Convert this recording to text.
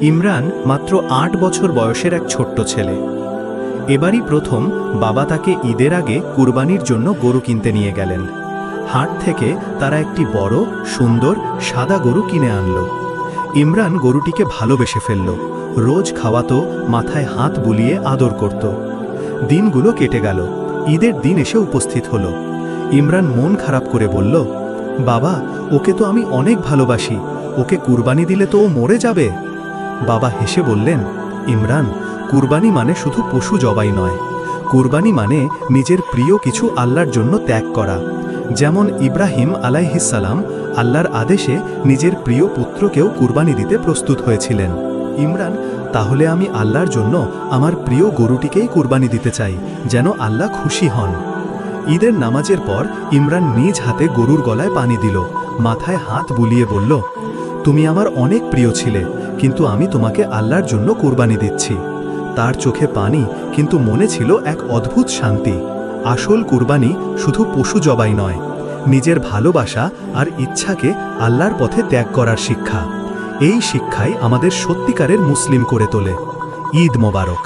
ইমরান মাত্র আট বছর বয়সের এক ছোট্ট ছেলে। এবারই প্রথম বাবা তাকে ঈদের আগে কুরবানির জন্য গরু কিনতে নিয়ে গেলেন। হাট থেকে তারা একটি বড়, সুন্দর, সাদা গরু কিনে আনল। ইমরান গরুটিকে ভালোবেসে ফেলল। রোজ খাওয়াতো, মাথায় হাত বুলিয়ে আদর করত। দিনগুলো কেটে গেল। ঈদের দিন এসে উপস্থিত হলো। ইমরান মন খারাপ করে বলল, বাবা, ওকে তো আমি অনেক ভালোবাসি। ওকে কুরবানি দিলে তো ও মরে যাবে। বাবা হেসে বললেন, ইমরান, কুরবানি মানে শুধু পশু জবাই নয়। কুরবানি মানে নিজের প্রিয় কিছু আল্লাহর জন্য ত্যাগ করা। যেমন ইব্রাহিম আলাইহিসালাম আল্লাহর আদেশে নিজের প্রিয় পুত্রকেও কুরবানি দিতে প্রস্তুত হয়েছিলেন। ইমরান, তাহলে আমি আল্লাহর জন্য আমার প্রিয় গরুটিকেই কুরবানি দিতে চাই, যেন আল্লাহ খুশি হন। ঈদের নামাজের পর ইমরান নিজ হাতে গরুর গলায় পানি দিল, মাথায় হাত বুলিয়ে বলল তুমি আমার অনেক প্রিয় ছিলে, কিন্তু আমি তোমাকে আল্লাহর জন্য কুরবানি দিচ্ছি। তার চোখে পানি, কিন্তু মনে ছিল এক অদ্ভুত শান্তি। আসল কুরবানি শুধু পশু জবাই নয়, নিজের ভালোবাসা আর ইচ্ছাকে আল্লাহর পথে ত্যাগ করার শিক্ষা। এই শিক্ষাই আমাদের সত্যিকারের মুসলিম করে তোলে। ঈদ মোবারক।